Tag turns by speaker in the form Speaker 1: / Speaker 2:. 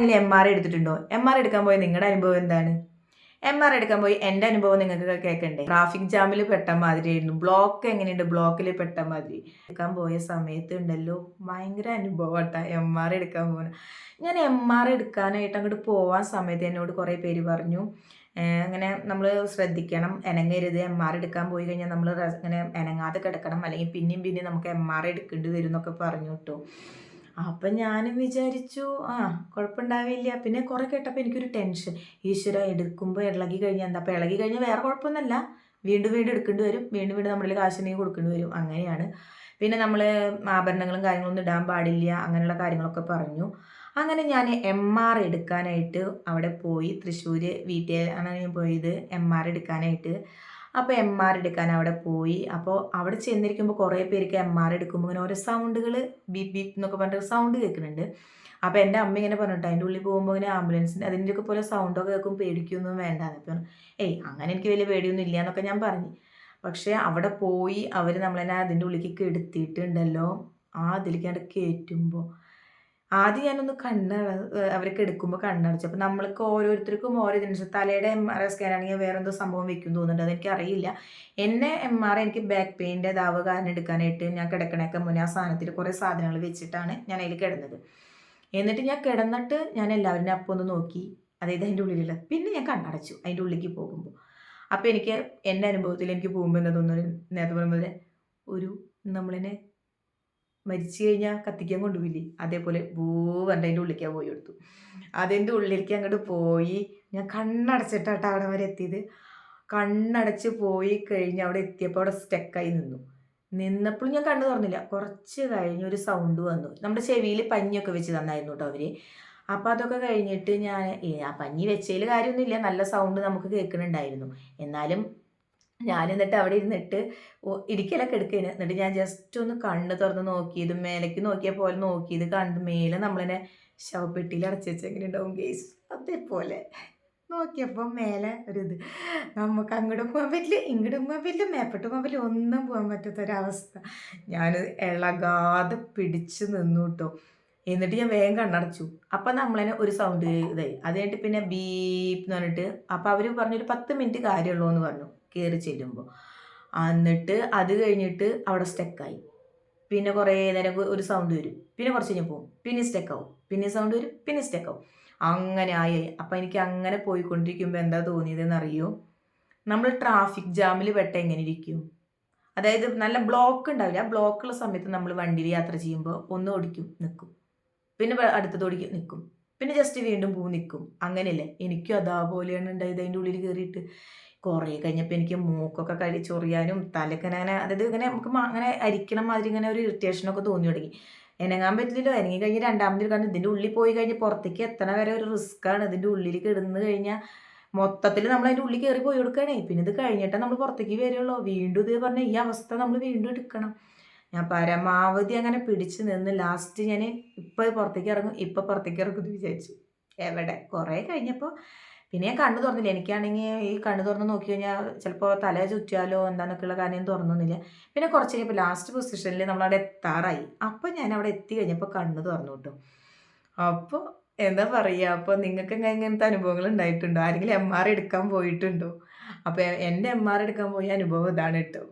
Speaker 1: M R എടുത്തിട്ടുണ്ടോ? M R എടുക്കാൻ പോയി നിങ്ങളുടെ അനുഭവം എന്താണ്? എം ആർ എടുക്കാൻ പോയി എന്റെ അനുഭവം നിങ്ങൾക്ക് കേൾക്കണ്ടേ ട്രാഫിക് ജാമിൽ പെട്ട മാതിരിയായിരുന്നു. ബ്ലോക്ക് എങ്ങനെയുണ്ട്? ബ്ലോക്കിൽ പെട്ട മാതിരി. എടുക്കാൻ പോയ സമയത്ത് ഉണ്ടല്ലോ. ഭയങ്കര അനുഭവമാട്ട എം ആർ എടുക്കാൻ പോകുന്നത് ഞാൻ എം ആർ എടുക്കാനായിട്ട് അങ്ങോട്ട് പോവാൻ സമയത്ത് എന്നോട് കുറേ പേര് പറഞ്ഞു. അങ്ങനെ നമ്മൾ ശ്രദ്ധിക്കണം. എനങ്ങരുത്. എം ആർ എടുക്കാൻ പോയി കഴിഞ്ഞാൽ നമ്മൾ ഇങ്ങനെ എനങ്ങാതെ കിടക്കണം. അല്ലെങ്കിൽ പിന്നെയും പിന്നെയും നമുക്ക് എം ആർ എടുക്കേണ്ടി വരും എന്നൊക്കെ പറഞ്ഞു കേട്ടോ. അപ്പം ഞാനും വിചാരിച്ചു ആ കുഴപ്പമുണ്ടാവില്ല പിന്നെ കുറേ കേട്ടപ്പോൾ എനിക്കൊരു ടെൻഷൻ. ഈശ്വര എടുക്കുമ്പോൾ ഇളകി കഴിഞ്ഞാൽ എന്താ? അപ്പോൾ ഇളകി കഴിഞ്ഞാൽ വേറെ കുഴപ്പമൊന്നുമല്ല വീണ്ടും വീണ്ടും എടുക്കേണ്ടി വരും. വീണ്ടും വീണ്ടും നമ്മളിൽ കാശിനെങ്കിൽ കൊടുക്കേണ്ടി വരും. അങ്ങനെയാണ്. പിന്നെ നമ്മൾ ആഭരണങ്ങളും കാര്യങ്ങളൊന്നും ഇടാൻ പാടില്ല അങ്ങനെയുള്ള കാര്യങ്ങളൊക്കെ പറഞ്ഞു. അങ്ങനെ ഞാൻ എം ആർ എടുക്കാനായിട്ട് അവിടെ പോയി. തൃശ്ശൂർ വീട്ടിൽ ആണ് ഞാൻ പോയത് എം ആർ എടുക്കാനായിട്ട്. അപ്പോൾ എം ആർ എടുക്കാൻ അവിടെ പോയി. അപ്പോൾ അവിടെ ചെന്നിരിക്കുമ്പോൾ കുറേ പേർക്ക് എം ആർ എടുക്കുമ്പോൾ ഇങ്ങനെ ഓരോ സൗണ്ടുകൾ ബീപ് ബീപ് എന്നൊക്കെ പറഞ്ഞിട്ട് സൗണ്ട് കേൾക്കുന്നുണ്ട്. അപ്പോൾ എന്റെ അമ്മ ഇങ്ങനെ പറഞ്ഞിട്ട് അതിന്റെ ഉള്ളിൽ പോകുമ്പോൾ ഇങ്ങനെ ആംബുലൻസിന്റെ അതിന്റെയൊക്കെ പോലെ സൗണ്ടൊക്കെ കേൾക്കും പേടിക്കൊന്നും വേണ്ട അപ്പം ഏയ് അങ്ങനെ എനിക്ക് വലിയ പേടിയൊന്നും ഇല്ല എന്നൊക്കെ ഞാൻ പറഞ്ഞു. പക്ഷേ അവിടെ പോയി അവർ നമ്മളെന്നെ അതിന്റെ ഉള്ളിലേക്ക് എടുത്തിട്ടുണ്ടല്ലോ ആ അതിലേക്ക് കയറ്റുമ്പോൾ ആദ്യം ഞാനൊന്ന് കണ്ണ് അവർക്ക് എടുക്കുമ്പോൾ കണ്ണടച്ചു അപ്പം നമ്മൾക്ക് ഓരോരുത്തർക്കും ഓരോ ഇതിനനുസരിച്ച് തലയുടെ എം ആർ ഐ സ്കാൻ ആണെങ്കിൽ വേറെ എന്തോ സംഭവം വെക്കും തോന്നുന്നുണ്ട്. അതെനിക്ക് അറിയില്ല. എന്നെ എം ആർ ഐ എനിക്ക് ബാക്ക് പെയിന്റെ ദാവ് കാരണം എടുക്കാനായിട്ട് ഞാൻ കിടക്കണേക്കെ മുന്നേ ആ സാധനത്തിൽ കുറേ സാധനങ്ങൾ വെച്ചിട്ടാണ് ഞാൻ അതിൽ കിടന്നത്. എന്നിട്ട് ഞാൻ കിടന്നിട്ട് ഞാൻ എല്ലാവരും അപ്പം ഒന്ന് നോക്കി. അതായത് അതിന്റെ ഉള്ളിലുള്ള പിന്നെ ഞാൻ കണ്ണടച്ചു അതിന്റെ ഉള്ളിലേക്ക് പോകുമ്പോൾ അപ്പോൾ എനിക്ക് എന്റെ അനുഭവത്തിൽ എനിക്ക് പോകുമ്പോൾ എന്താ തോന്നുന്നു നേരത്തെ പറയുമ്പോൾ ഒരു നമ്മളിനെ മരിച്ചു കഴിഞ്ഞാൽ കത്തിക്കാൻ കൊണ്ടുപോയില്ലേ? അതേപോലെ ഭൂ പറഞ്ഞ അതിന്റെ ഉള്ളിലേക്ക് പോയി എടുത്തു. അതിന്റെ ഉള്ളിലേക്ക് അങ്ങോട്ട് പോയി. ഞാൻ കണ്ണടച്ചിട്ടാട്ടോ അവിടെ വരെ എത്തിയത്. കണ്ണടച്ച് പോയി കഴിഞ്ഞ് അവിടെ എത്തിയപ്പോൾ അവിടെ സ്റ്റക്കായി നിന്നു. നിന്നപ്പോഴും ഞാൻ കണ്ണു തുറന്നില്ല. കുറച്ച് കഴിഞ്ഞ് ഒരു സൗണ്ട് വന്നു. നമ്മുടെ ചെവിയിൽ പഞ്ഞിയൊക്കെ വെച്ച് തന്നായിരുന്നു കേട്ടോ അവർ അപ്പോൾ അതൊക്കെ കഴിഞ്ഞിട്ട് ഞാൻ ആ പഞ്ഞി വെച്ചതിൽ കാര്യമൊന്നുമില്ല. നല്ല സൗണ്ട് നമുക്ക് കേൾക്കുന്നുണ്ടായിരുന്നു. എന്നാലും ഞാൻ എന്നിട്ട് അവിടെ ഇരുന്നിട്ട് ഇടിക്കലൊക്കെ ഇരിക്കലൊക്കെ എന്നിട്ട് ഞാൻ ജസ്റ്റ് ഒന്ന് കണ്ണ് തുറന്ന് നോക്കിയത് മേലേക്ക് നോക്കിയ പോലെ നോക്കിയത് കണ്ട് മേലെ നമ്മളിനെ ശവപ്പെട്ടിയിൽ അടച്ചു ഉണ്ടാവും ഗേസ് അതേപോലെ നോക്കിയപ്പോൾ മേലെ ഒരു ഇത്. നമുക്ക് അങ്ങോട്ടും പോകാൻ പറ്റില്ല ഇങ്ങോട്ടും പോകാൻ പറ്റില്ല മേപ്പോട്ട് പോകാൻ പറ്റില്ല ഒന്നും പോകാൻ പറ്റാത്തൊരവസ്ഥ. ഞാൻ ഇളകാതെ പിടിച്ചു നിന്നു കേട്ടോ എന്നിട്ട് ഞാൻ വേഗം കണ്ണടച്ചു. അപ്പം നമ്മളതിനെ ഒരു സൗണ്ട് ഇതായി. അത് കഴിഞ്ഞിട്ട് പിന്നെ ബീപ്പ് എന്ന് പറഞ്ഞിട്ട് അപ്പം അവർ പറഞ്ഞൊരു പത്ത് മിനിറ്റ് കാര്യമുള്ളൂ എന്ന് പറഞ്ഞു കയറി ചെല്ലുമ്പോൾ എന്നിട്ട് അത് കഴിഞ്ഞിട്ട് അവിടെ സ്റ്റക്കായി പിന്നെ കുറേ നേരം ഒരു സൗണ്ട് വരും. പിന്നെ കുറച്ച് കഴിഞ്ഞ് പോകും പിന്നെ സ്റ്റക്കാവും പിന്നെ സൗണ്ട് വരും. പിന്നെ സ്റ്റക്കാവും അങ്ങനെ ആയി അപ്പം എനിക്ക് അങ്ങനെ പോയിക്കൊണ്ടിരിക്കുമ്പോൾ എന്താ തോന്നിയതെന്ന് അറിയോ നമ്മൾ ട്രാഫിക് ജാമിൽ പെട്ട എങ്ങനെ ഇരിക്കും? അതായത് നല്ല ബ്ലോക്ക് ഉണ്ടാവില്ല ബ്ലോക്കുള്ള സമയത്ത് നമ്മൾ വണ്ടിയിൽ യാത്ര ചെയ്യുമ്പോൾ ഒന്ന് ഓടിക്കും നിൽക്കും പിന്നെ വ- അടുത്തത് ഓടിക്കും നിൽക്കും പിന്നെ ജസ്റ്റ് വീണ്ടും പൂ നിൽക്കും അങ്ങനെയല്ലേ? എനിക്കും അതാപോലെയാണ് ഉണ്ടായത് അതിന്റെ ഉള്ളിൽ കയറിയിട്ട്. കുറേ കഴിഞ്ഞപ്പോൾ എനിക്ക് മൂക്കൊക്കെ കഴി ചൊറിയാനും തലക്കനങ്ങനെ അതായത് ഇങ്ങനെ നമുക്ക് അങ്ങനെ അരിക്കണ മാതിരി ഇങ്ങനെ ഒരു ഇറിറ്റേഷനൊക്കെ തോന്നി തുടങ്ങി. എനങ്ങാൻ പറ്റില്ലല്ലോ. എനങ്ങി കഴിഞ്ഞ് രണ്ടാമത് കാരണം ഇതിന്റെ ഉള്ളിൽ പോയി കഴിഞ്ഞ് പുറത്തേക്ക് എത്തണ വരെ ഒരു റിസ്ക്കാണ് ഇതിന്റെ ഉള്ളിൽ കിടന്ന് കഴിഞ്ഞാൽ മൊത്തത്തിൽ നമ്മൾ അതിന്റെ ഉള്ളിൽ കയറി പോയി കൊടുക്കണേ പിന്നെ ഇത് കഴിഞ്ഞിട്ടേ നമ്മൾ പുറത്തേക്ക് വരുള്ളൂ വീണ്ടും ഇത് പറഞ്ഞാൽ ഈ അവസ്ഥ നമ്മൾ വീണ്ടും എടുക്കണം. ഞാൻ പരമാവധി അങ്ങനെ പിടിച്ചു നിന്ന് ലാസ്റ്റ് ഞാൻ ഇപ്പോൾ പുറത്തേക്ക് ഇറങ്ങും ഇപ്പോൾ പുറത്തേക്ക് ഇറങ്ങും വിചാരിച്ചു. എവിടെ? കുറേ കഴിഞ്ഞപ്പോൾ പിന്നെ ഞാൻ കണ്ണു തുറന്നില്ല. എനിക്കാണെങ്കിൽ ഈ കണ്ണു തുറന്ന് നോക്കി കഴിഞ്ഞാൽ ചിലപ്പോൾ തല ചുറ്റിയാലോ എന്താന്നൊക്കെയുള്ള കാര്യം തുറന്നൊന്നുമില്ല. പിന്നെ കുറച്ച് കഴിഞ്ഞപ്പോൾ ലാസ്റ്റ് പൊസിഷനിൽ നമ്മളവിടെ എത്താറായി. അപ്പോൾ ഞാൻ അവിടെ എത്തി കഴിഞ്ഞപ്പോൾ കണ്ണു തുറന്നു കിട്ടും അപ്പോൾ എന്താ പറയുക അപ്പോൾ നിങ്ങൾക്ക് ഇങ്ങനത്തെ അനുഭവങ്ങൾ ഉണ്ടായിട്ടുണ്ടോ? ആരെങ്കിലും എം ആർ എടുക്കാൻ പോയിട്ടുണ്ടോ? അപ്പോൾ എന്റെ എം ആർ എടുക്കാൻ പോയ അനുഭവം ഇതാണ് കേട്ടോ